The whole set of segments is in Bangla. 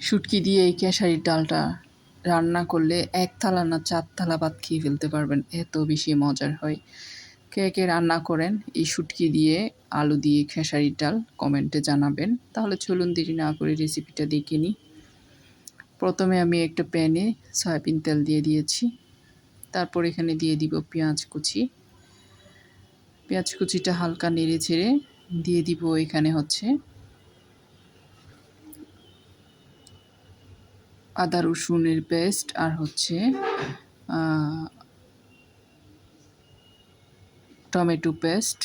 শুটকি দিয়ে এই খেসারির ডালটা রান্না করলে এক থালা না চার থালা ভাত খেয়ে ফেলতে পারবেন, এত বেশি মজার হয়। কে কে রান্না করেন, এই শুটকি দিয়ে আলু দিয়ে খেসারির ডাল কমেন্টে জানাবেন। তাহলে চলুন দেরি না করে রেসিপিটা দেখে নিই। প্রথমে আমি একটা প্যানে সয়াবিন তেল দিয়ে দিয়েছি। তারপর এখানে দিয়ে দিব পেঁয়াজ কুচি। পেঁয়াজ কুচিটা হালকা নেড়ে ছেড়ে দিয়ে দিব এখানে হচ্ছে আদা রসুনের পেস্ট আর হচ্ছে টমেটো পেস্ট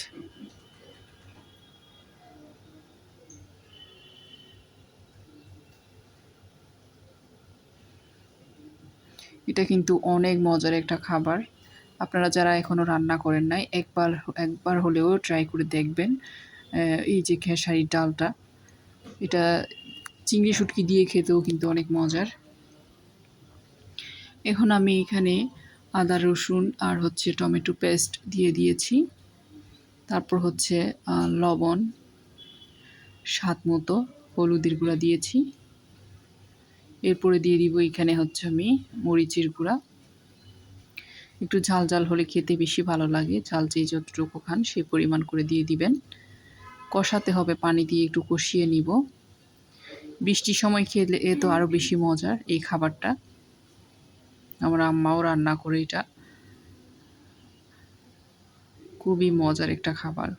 এটা কিন্তু অনেক মজার একটা খাবার। আপনারা যারা এখনও রান্না করেন নাই, একবার একবার হলেও ট্রাই করে দেখবেন এই যে খেসারির ডালটা। এটা চিংড়ি শুটকি দিয়ে খেতেও কিন্তু অনেক মজার। এখন আমি এখানে আদা, রসুন আর হচ্ছে টমেটো পেস্ট দিয়ে দিয়েছি। তারপর হচ্ছে লবণ, স্বাদ মতো হলুদের গুঁড়া দিয়েছি। এরপরে দিয়ে দিব এখানে হচ্ছে আমি মরিচের গুঁড়া। একটু ঝাল ঝাল হলে খেতে বেশি ভালো লাগে। ঝাল যেই যতটুকু খান সেই পরিমাণ করে দিয়ে দিবেন। কষাতে হবে পানি দিয়ে একটু কষিয়ে নিব। বৃষ্টির সময় খেলে এ তো আরও বেশি মজার এই খাবারটা। আমার আম্মাও রান্না করে এটা। খুবই মজার একটা খাবার।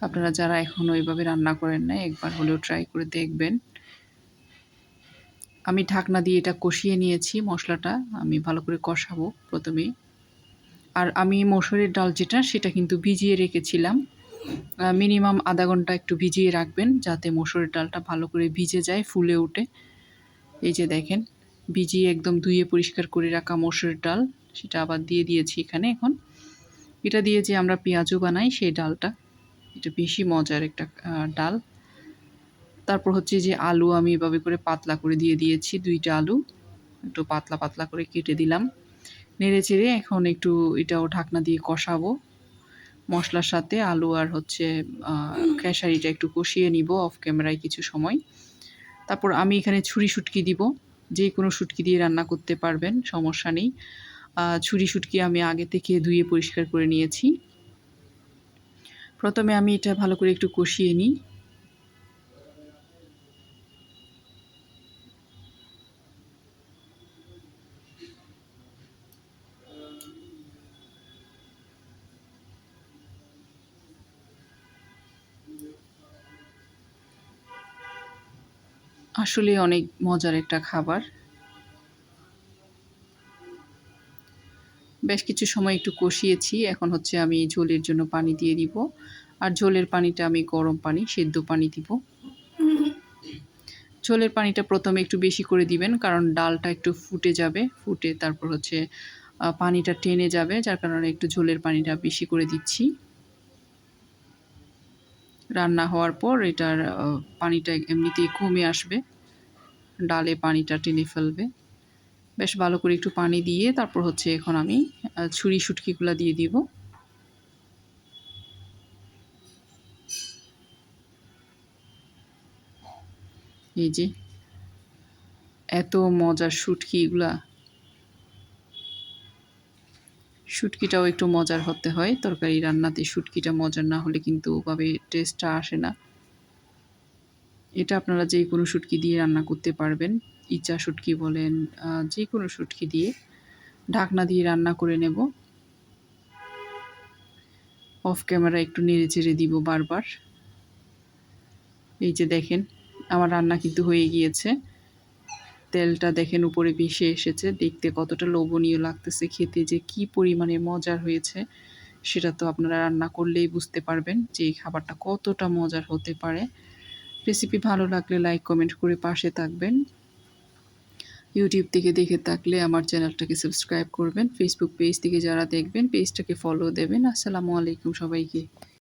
আপনারা যারা এখনও এইভাবে রান্না করেন না একবার হলেও ট্রাই করে দেখবেন। আমি ঢাকনা দিয়ে এটা কষিয়ে নিয়েছি মশলাটা, আমি ভালো করে কষাবো প্রথমে আর আমি মসুরের ডাল যেটা, সেটা কিন্তু ভিজিয়ে রেখেছিলাম। মিনিমাম আধা ঘণ্টা একটু ভিজিয়ে রাখবেন যাতে মসুরের ডালটা ভালো করে ভিজে যায়, ফুলে ওঠে। এই যে দেখেন, ভিজিয়ে একদম ধুয়ে পরিষ্কার করে রাখা মসুরের ডাল, সেটা আবার দিয়ে দিয়েছি এখানে এখন। এটা দিয়ে যে আমরা পেঁয়াজও বানাই, সেই ডালটা, এটা বেশি মজার একটা ডাল। তারপর হচ্ছে যে আলু আমি এভাবে করে পাতলা করে দিয়ে দিয়েছি, দুইটা আলু। একটু পাতলা পাতলা করে কেটে দিলাম। নেড়ে চেড়ে এখন একটু এটাও ঢাকনা দিয়ে কষাবো। মশলার সাথে আলু আর হচ্ছে খেসারিটা একটু কষিয়ে নিব অফ ক্যামেরায় কিছু সময়। তারপর আমি এখানে ছুরি শুটকি দিব। যে কোনো শুটকি দিয়ে রান্না করতে পারবেন, সমস্যা নেই। ছুরি শুটকি আমি আগে থেকে ধুয়ে পরিষ্কার করে নিয়েছি। প্রথমে আমি এটা ভালো করে একটু কষিয়ে নিই। আসলে অনেক মজার একটা খাবার। বেশ কিছু সময় একটু কষিয়েছি, এখন হচ্ছে আমি ঝোলের জন্য পানি দিয়ে দিব। আর ঝোলের পানিটা আমি গরম পানি, সেদ্ধ পানি দিব। ঝোলের পানিটা প্রথমে একটু বেশি করে দিবেন, কারণ ডালটা একটু ফুটে যাবে, ফুটে তারপর হচ্ছে পানিটা টেনে যাবে, যার কারণে একটু ঝোলের পানিটা বেশি করে দিচ্ছি। রান্না হওয়ার পর এটার পানিটা এমনিতেই কমে আসবে। ডালে পানিটা টেনে ফেলবে। বেশ ভালো করে একটু পানি দিয়ে তারপর হচ্ছে এখন আমি ছুরি শুটকিগুলো দিয়ে দিব। এই যে, এত মজার শুটকি শুটকিটাও একটু মজার হতে হয়। তরকারি রান্নাতে শুটকিটা মজার না হলে কিন্তু ওভাবে টেস্টটা আসে না। এটা আপনারা যে কোনো শুটকি দিয়ে রান্না করতে পারবেন। ইচা শুটকি বলেন যে কোনো শুটকি দিয়ে ঢাকনা দিয়ে রান্না করে নেব। অফ ক্যামেরা একটু নেড়ে চেড়ে দিব বারবার। এই যে দেখেন, আমার রান্না কিন্তু হয়ে গিয়েছে। তেলটা দেখেন উপরে ভেসে এসেছে। দেখতে কতটা লোভনীয় লাগতেছে খেতে যে কি পরিমাণে মজার হয়েছে, সেটা তো আপনারা রান্না করলেই বুঝতে পারবেন যে এই খাবারটা কতটা মজার হতে পারে। রেসিপি ভালো লাগলে লাইক কমেন্ট করে পাশে থাকবেন। ইউটিউব থেকে দেখে থাকলে আমার চ্যানেলটাকে সাবস্ক্রাইব করবেন। ফেসবুক পেজ থেকে যারা দেখবেন পেজটাকে ফলো দেবেন। আসসালামু আলাইকুম সবাইকে।